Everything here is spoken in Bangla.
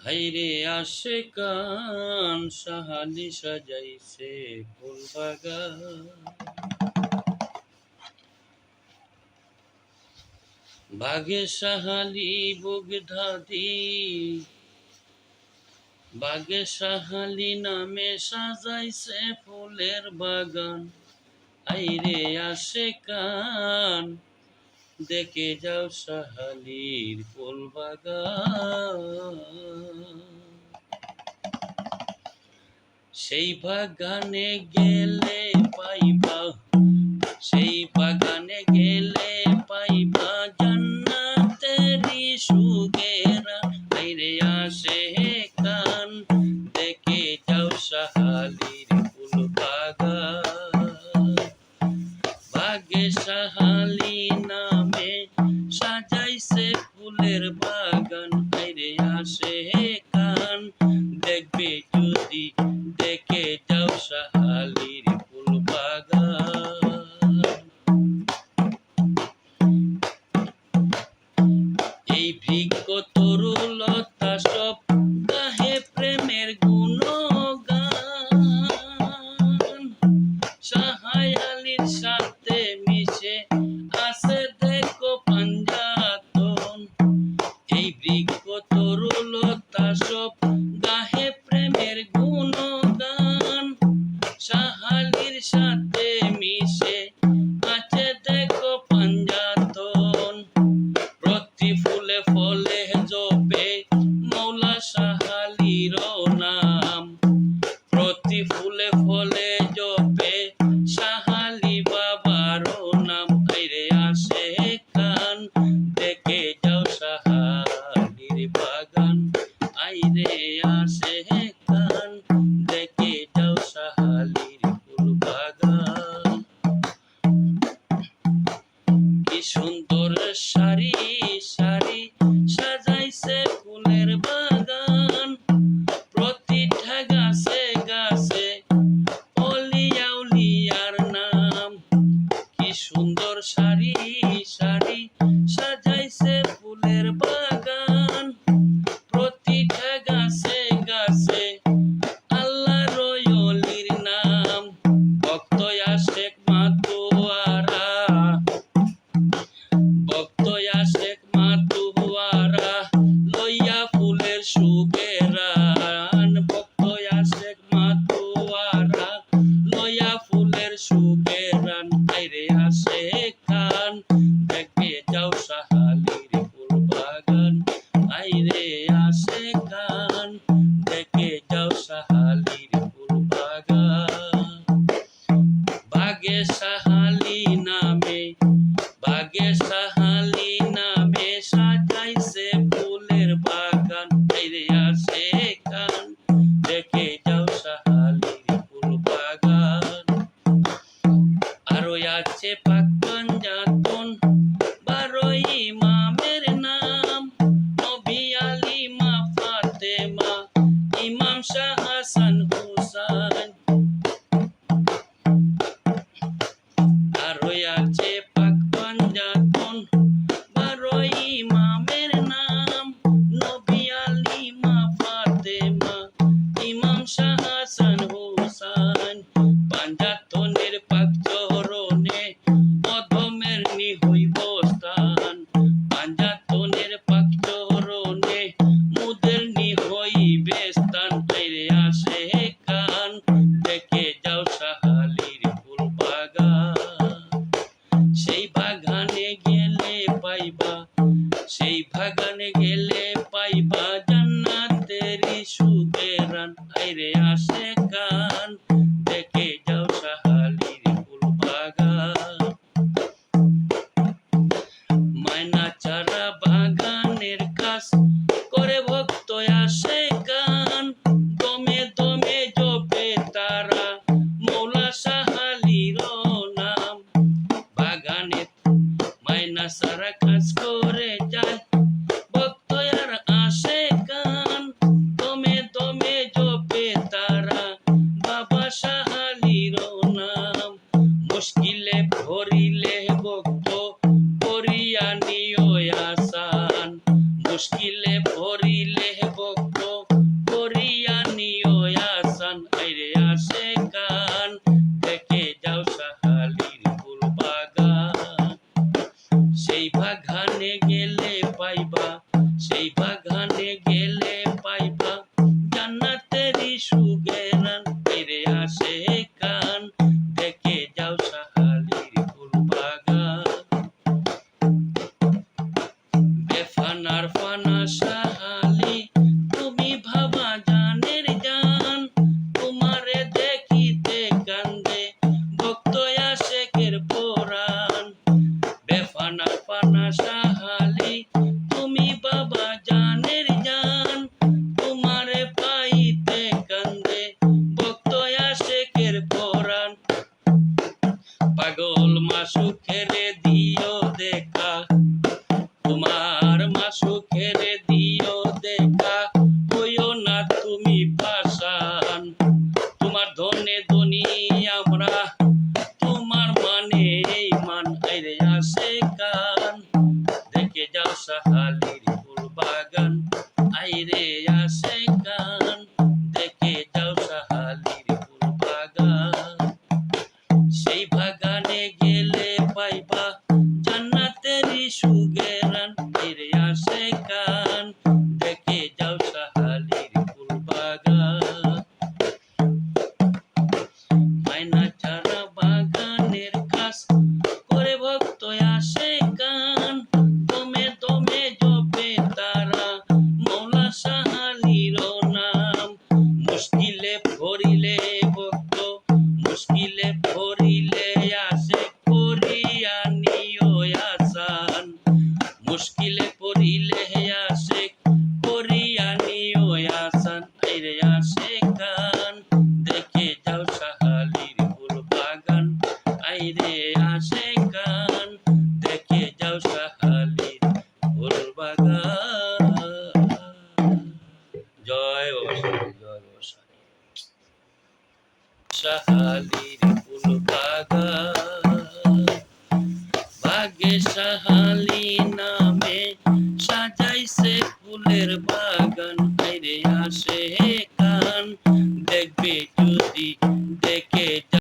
হাইরে আসে কান সাহালি সাজাইছে ফুল বাগান। বাগে সাহালি বগধাদি বাগে সাহালি নামে সাজাইছে ফুলের বাগান। আইরে আসে কান দেখে যাও সাহালির बागने गेले पाइबा से बागने गेले पाइबा जन्ना সুখের রান আইরে আসে কান করিলে বক্ত করিয়া নিও যাও সাহালির ফুল বাগান। সেই গেলে পাইবা, সেই বাগানে গেলে পাইবা, জান্নাতেরই সুগেরান আইরে আসে কান থেকে যাও সাহালির ফুল সাহালির ফুল বাগান আইরে আসে গান দেখে যাও সাহালির ফুল বাগান সেই বাগানে গেলে পাইবা জান্নাতেরই সুগেরান আসে কান দেখে যাও সাহালির